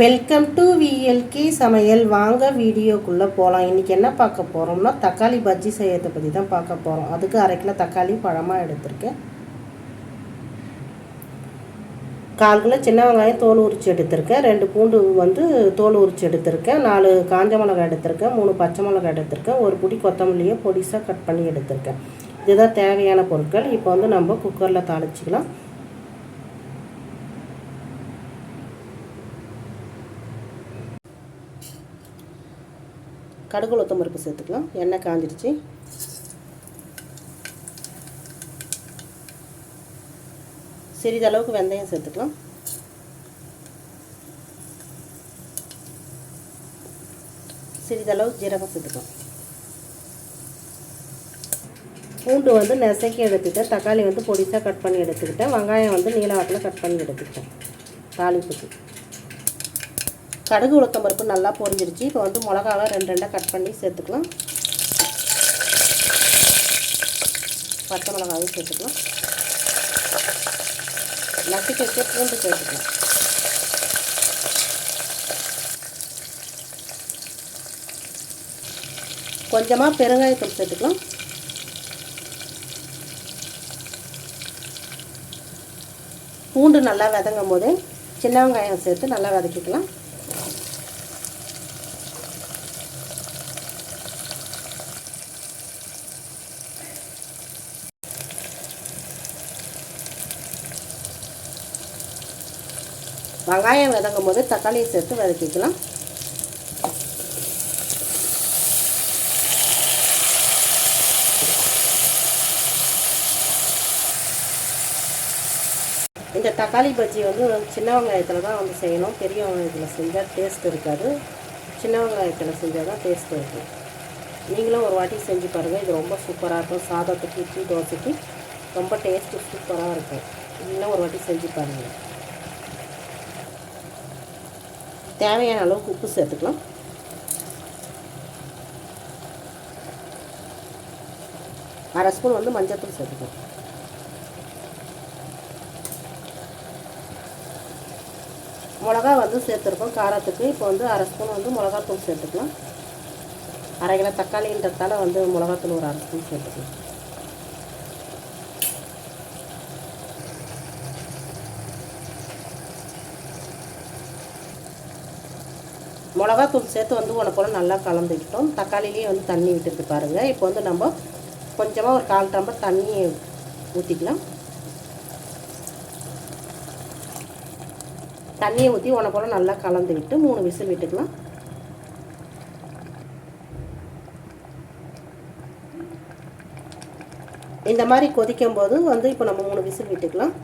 Welcome to VLK சமையல். வாங்க வீடியோக்குள்ளே போகலாம் இன்றைக்கி என்ன பார்க்க போகிறோம்னா தக்காளி பஜ்ஜி செய்யறதை பற்றி தான் பார்க்க போகிறோம் அதுக்கு அரை கிலோ தக்காளி பழமாக எடுத்திருக்கேன். கால் கிலோ சின்ன வெங்காயம் தோல் உரிச்சு எடுத்திருக்கேன். ரெண்டு பூண்டு வந்து தோல் உரிச்சு எடுத்திருக்கேன். நாலு காஞ்ச மிளகாய் எடுத்திருக்கேன். மூணு பச்சை மிளகாய் எடுத்திருக்கேன். ஒரு பிடி கொத்தமல்லியை பொடிசாக கட் பண்ணி எடுத்திருக்கேன். இதுதான் தேவையான பொருட்கள். இப்போ வந்து நம்ம குக்கரில் தாளிச்சிக்கலாம். கடுகு உளுத்தம் பருப்பு சேர்த்துக்கலாம். எண்ணெய் காஞ்சிடுச்சு. சிறிதளவுக்கு வெந்தயம் சேர்த்துக்கலாம். சிறிதளவு ஜீரகம் சேர்த்துக்கலாம். பூண்டு வந்து நெசக்கி எடுத்துக்கிட்டேன். தக்காளி வந்து பொடிசாக கட் பண்ணி எடுத்துக்கிட்டேன். வெங்காயம் வந்து நீல வாக்கில் கட் பண்ணி எடுத்துக்கிட்டேன். தாளிப்புக்கு. கடுகு உளுத்தம் பருப்பு நல்லா பொரிஞ்சிருச்சு. இப்போ வந்து மிளகாவை ரெண்டு ரெண்டாக கட் பண்ணி சேர்த்துக்கலாம். பச்சை மிளகாவும் சேர்த்துக்கலாம். நசுக்க வச்சு பூண்டு சேர்த்துக்கலாம். கொஞ்சமாக பெருங்காயத்தூள் சேர்த்துக்கலாம். பூண்டு நல்லா வதங்கும் போது சின்ன வெங்காயம் சேர்த்து நல்லா வதக்கிக்கலாம். வெங்காயம் வதங்கும் போது தக்காளியை சேர்த்து வதக்கிக்கலாம். இந்த தக்காளி பஜ்ஜி வந்து சின்ன வெங்காயத்தில் தான் வந்து செய்யணும். பெரிய வெங்காயத்தில் செஞ்சால் டேஸ்ட் இருக்காது. சின்ன வெங்காயத்தில் செஞ்சால் தான் டேஸ்ட் இருக்கும். நீங்களும் ஒரு வாட்டி செஞ்சு பாருங்கள் இது ரொம்ப சூப்பராக இருக்கும். சாதத்துக்கு இட்லி தோசைக்கு ரொம்ப டேஸ்ட்டு சூப்பராக இருக்கும். நீங்களும் ஒரு வாட்டி செஞ்சு பாருங்கள் தேவையான அளவுக்கு உப்பு சேர்த்துக்கலாம். அரை ஸ்பூன் வந்து மஞ்சத்தூள் சேர்த்துக்கலாம். மிளகா வந்து சேர்த்துருக்கோம். காரத்துக்கு இப்போ வந்து அரை ஸ்பூன் வந்து மிளகாத்தூள் சேர்த்துக்கலாம். அரை கிலோ தக்காளின்றதால வந்து மிளகாத்தூள் ஒரு அரை ஸ்பூன் சேர்த்துக்கலாம். மிளகாத்தூள் சேர்த்து வந்து உனக்கு போல் நல்லா கலந்துக்கிட்டோம் தக்காளிலேயே வந்து தண்ணி விட்டுருக்கு பாருங்கள் இப்போ வந்து நம்ம கொஞ்சமாக ஒரு கால் டம்பர் தண்ணி ஊற்றிக்கலாம் தண்ணியை ஊற்றி உனக்கூட நல்லா கலந்து விட்டு மூணு விசில் விட்டுக்கலாம். இந்த மாதிரி கொதிக்கும் போது வந்து இப்போ நம்ம மூணு விசில் விட்டுக்கலாம்.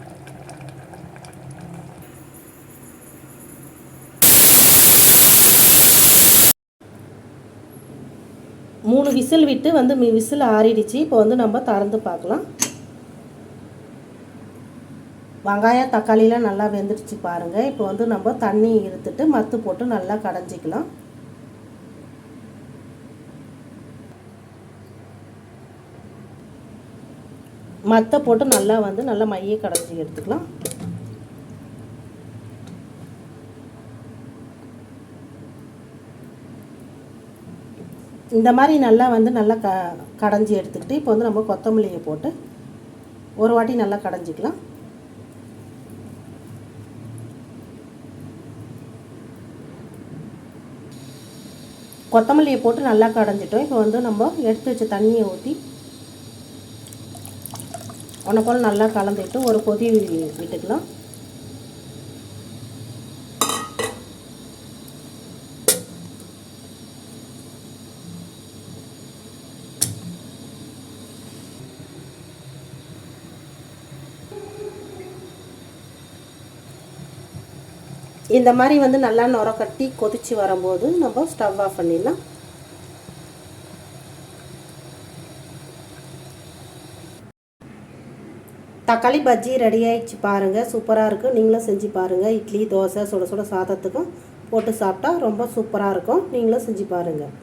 மூணு விசில் விட்டு வந்து விசில் ஆறிடுச்சு. இப்போ வந்து நம்ம திறந்து பார்க்கலாம். வெங்காயம் தக்காளிலாம் நல்லா வெந்துடுச்சு பாருங்கள் இப்போ வந்து நம்ம தண்ணி இருத்துட்டு மத்து போட்டு நல்லா கடைஞ்சிக்கலாம். மத்தை போட்டு நல்லா வந்து நல்லா மைய கடைஞ்சி எடுத்துக்கலாம். இந்த மாதிரி நல்லா வந்து நல்லா க கடைஞ்சி எடுத்துக்கிட்டு இப்போ வந்து நம்ம கொத்தமல்லியை போட்டு ஒரு வாட்டி நல்லா கடைஞ்சிக்கலாம். கொத்தமல்லியை போட்டு நல்லா கடைஞ்சிட்டோம். இப்போ வந்து நம்ம எடுத்து வச்ச தண்ணியை ஊற்றி உனக்கோல் நல்லா கலந்துட்டு ஒரு கொதி விட்டுக்கலாம். இந்த மாதிரி வந்து நல்லா நுர கட்டி கொதித்து வரும்போது நம்ம ஸ்டவ் ஆஃப் பண்ணிடலாம். தக்காளி பஜ்ஜி ரெடி ஆகிடுச்சு பாருங்கள் சூப்பராக இருக்குது நீங்களும் செஞ்சு பாருங்கள் இட்லி தோசை சுட சுட சாதத்துக்கும் போட்டு சாப்பிட்டா ரொம்ப சூப்பராக இருக்கும். நீங்களும் செஞ்சு பாருங்கள்